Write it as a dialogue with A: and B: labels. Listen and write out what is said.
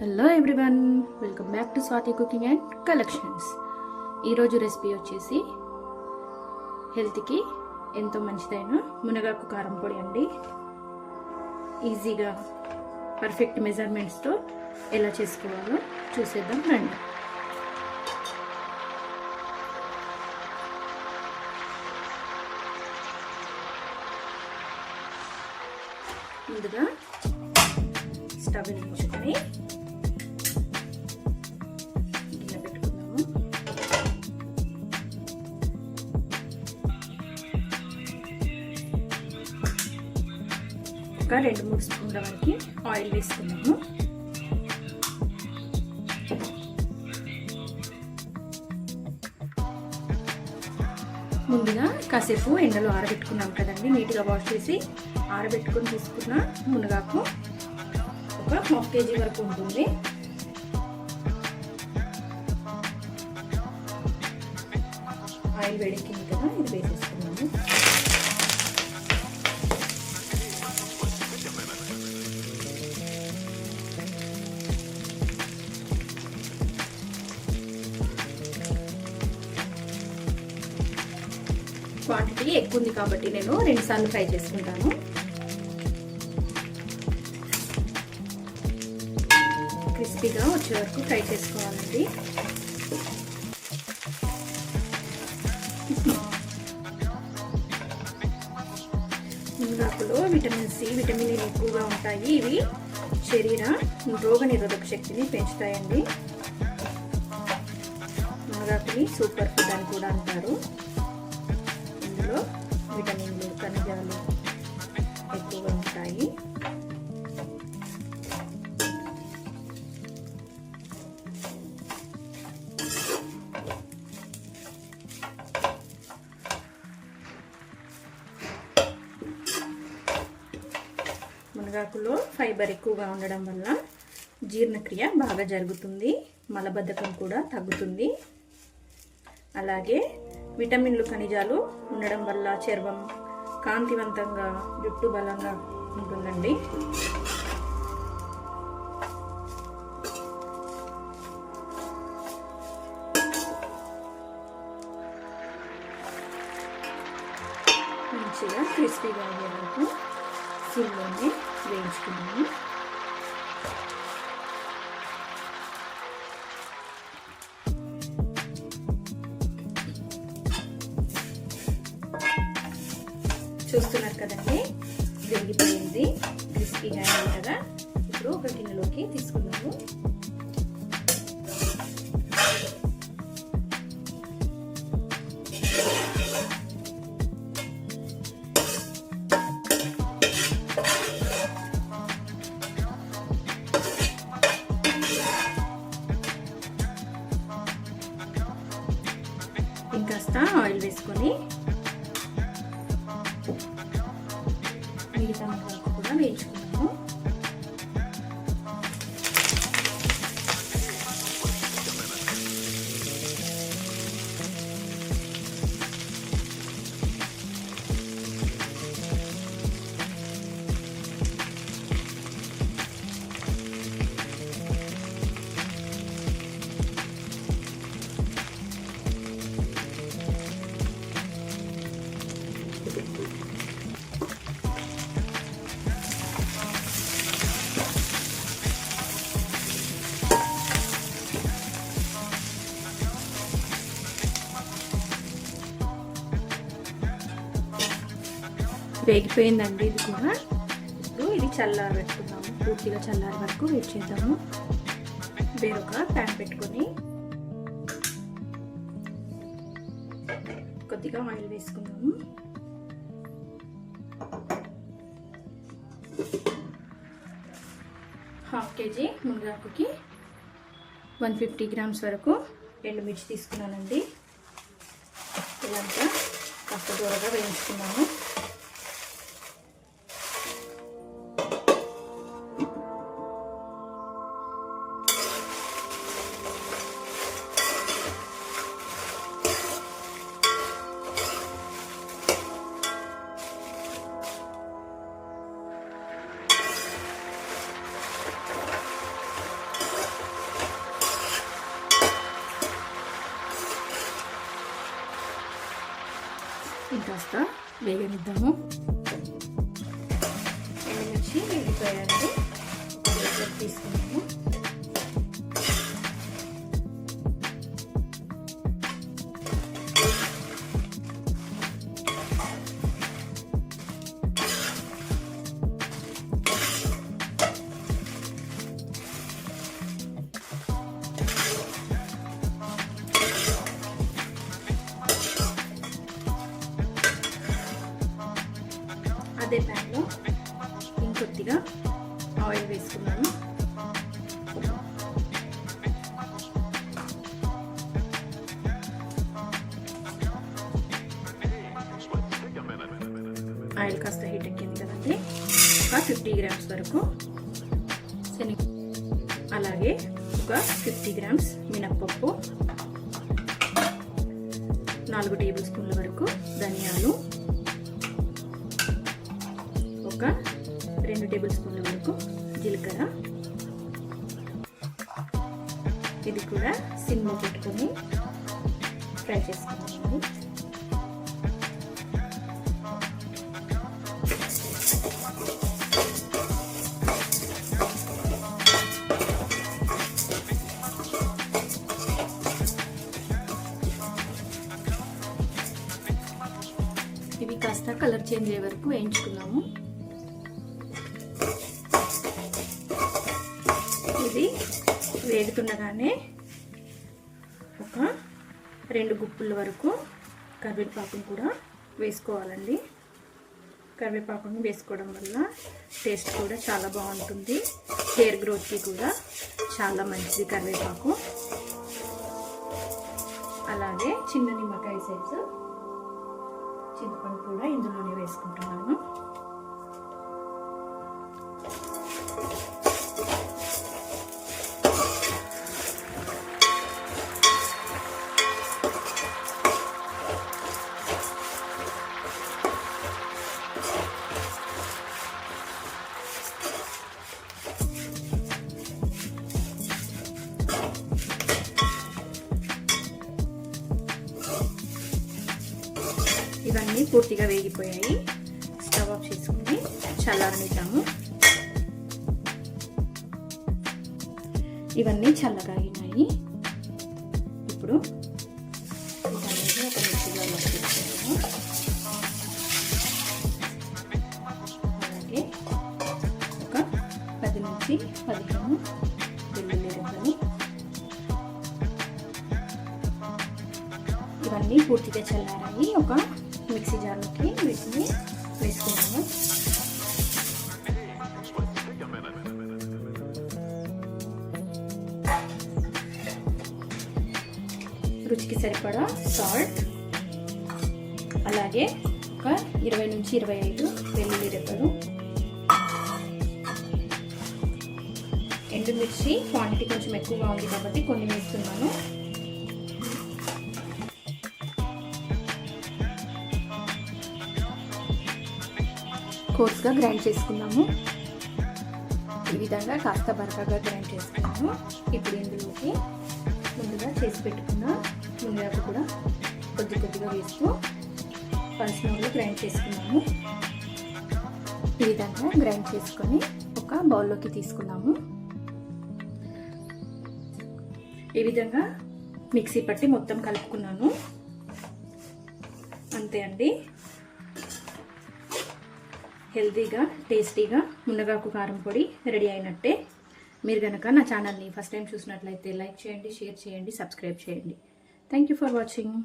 A: Hello everyone welcome back to Swathi cooking and collections ఈరోజు recipe వచ్చేసి హెల్త్కి ఎంతో మంచిదైన మునగాకు కారం పొడి అండి. ఈజీగా పర్ఫెక్ట్ మెజర్మెంట్స్తో ఎలా చేసుకోవాలో చూసేద్దాం రండి. ముందుగా ఒక రెండు మూడు స్పూన్ల వరకు ఆయిల్ వేసుకున్నాము ముందుగా కాసేపు ఎండలో ఆరబెట్టుకున్నాం కదండి నీట్గా వాష్ చేసి ఆరబెట్టుకొని తీసుకున్న మునగాకు ఒక హాఫ్ కేజీ వరకు ఉంటుంది. ఆయిల్ వేడెక్కింది కదా ఇది వేసేసుకుంటాం క్వాంటిటీ ఎక్కువ ఉంది కాబట్టి నేను రెండు సార్లు ఫ్రై చేసుకుంటాను. క్రిస్పీగా వచ్చే వరకు ఫ్రై చేసుకోవాలండి. మునగాకులో విటమిన్ సి విటమిన్ ఏ ఎక్కువగా ఉంటాయి. ఇవి శరీర రోగ నిరోధక శక్తిని పెంచుతాయండి. మునగాకుని సూపర్ ఫుడ్ అని కూడా అంటారు. ఇందులో విటమిన్లు ఖనిజాలు ఎక్కువగా ఉంటాయి. మునగాకులో ఫైబర్ ఎక్కువగా ఉండడం వల్ల జీర్ణక్రియ బాగా జరుగుతుంది మలబద్ధకం కూడా తగ్గుతుంది. అలాగే విటమిన్లు ఖనిజాలు ఉండడం వల్ల చర్మం కాంతివంతంగా జుట్టు బలంగా ఉంటుందండి. మంచిగా క్రిస్పీగా అయ్యే వరకు సిమ్లోనే వేయించుకున్నాము చూస్తున్నారు కదండి. వెలిగిపోయింది క్రిస్పీగా అయింది కదా ఇప్పుడు ఒక గిన్నెలోకి తీసుకున్నాము ఇంకాస్త ఆయిల్ వేసుకొని వేగిపోయిందండి ఇది కూడా. ఇప్పుడు ఇది చల్లారి పెట్టుకుందాము పూర్తిగా చల్లారి వరకు వెయిట్ చేద్దాము. వేరొక ప్యాన్ పెట్టుకొని కొద్దిగా ఆయిల్ వేసుకుందాము. హాఫ్ కేజీ మునగాకుకి వన్ ఫిఫ్టీ గ్రామ్స్ వరకు ఎండుమిర్చి తీసుకున్నానండి. ఇదంతా కాస్త దూరగా వేయించుకున్నాము కాస్త వేగనిద్దాము. ఎండుమిర్చి వేగిపోయాయండి తీసుకున్నాము అదే ప్యాన్లో ఇంకొద్దిగా ఆయిల్ వేసుకున్నాను. ఆయిల్ కాస్త హీట్ ఎక్కింది కదండి. ఒక ఫిఫ్టీ గ్రామ్స్ వరకు శనగ అలాగే ఒక ఫిఫ్టీ గ్రామ్స్ మినప్పప్పు. నాలుగు టేబుల్ స్పూన్ల వరకు ధనియాలు. ఒక రెండు టేబుల్ స్పూన్ల వరకు జీలకర్ర. ఇది కూడా సిమ్లో పెట్టుకొని ఫ్రై చేసుకున్నామండి ఇవి కాస్త కలర్ చేంజ్ అయ్యే వరకు వేయించుకున్నాము వేగుతుండగానే ఒక రెండు గుప్పుల వరకు కరివేపాకును కూడా వేసుకోవాలండి. కరివేపాకును వేసుకోవడం వల్ల టేస్ట్ కూడా చాలా బాగుంటుంది. హెయిర్ గ్రోత్కి కూడా చాలా మంచిది కరివేపాకు. అలాగే చిన్న నిమ్మకాయ సైజు చింతపండు కూడా ఇందులోనే వేసుకుంటున్నాను. పూర్తిగా వేగిపోయాయి. స్టవ్ ఆఫ్ చేసుకుని చల్లారనిద్దాము ఇవన్నీ చల్లగా అయినాయి ఇప్పుడు అలాగే ఒక పది నుంచి పదిహేను వెల్లుల్లి రెబ్బలు. ఇవన్నీ పూర్తిగా చల్లారాయి. ఒక మిక్సీ జార్లోకి వీటిని వేసుకున్నాము రుచికి సరిపడా సాల్ట్ అలాగే ఒక ఇరవై నుంచి ఇరవై ఐదు వెల్లుల్లి రెబ్బలు ఎండుమిర్చి క్వాంటిటీ కొంచెం ఎక్కువగా ఉంది కాబట్టి కొన్ని వేస్తున్నాను. కోర్స్గా గ్రైండ్ చేసుకున్నాము. ఈ విధంగా కాస్త బరకగా గ్రైండ్ చేసుకున్నాము. ఇప్పుడు ఇందులోకి ముందుగా చేసి పెట్టుకున్న మునగాకు కూడా కొద్ది కొద్దిగా వేస్తూ పర్సనల్గా గ్రైండ్ చేసుకున్నాము. ఈ విధంగా గ్రైండ్ చేసుకొని ఒక బౌల్లోకి తీసుకున్నాము. ఈ విధంగా మిక్సీ పట్టి మొత్తం కలుపుకున్నాను. అంతే అండి. హెల్తీగా టేస్టీగా మునగాకు కారం పొడి రెడీ అయినట్టే. మీరు కనుక నా ఛానల్ని ఫస్ట్ టైం చూసినట్లయితే లైక్ చేయండి షేర్ చేయండి సబ్స్క్రైబ్ చేయండి. Thank you for watching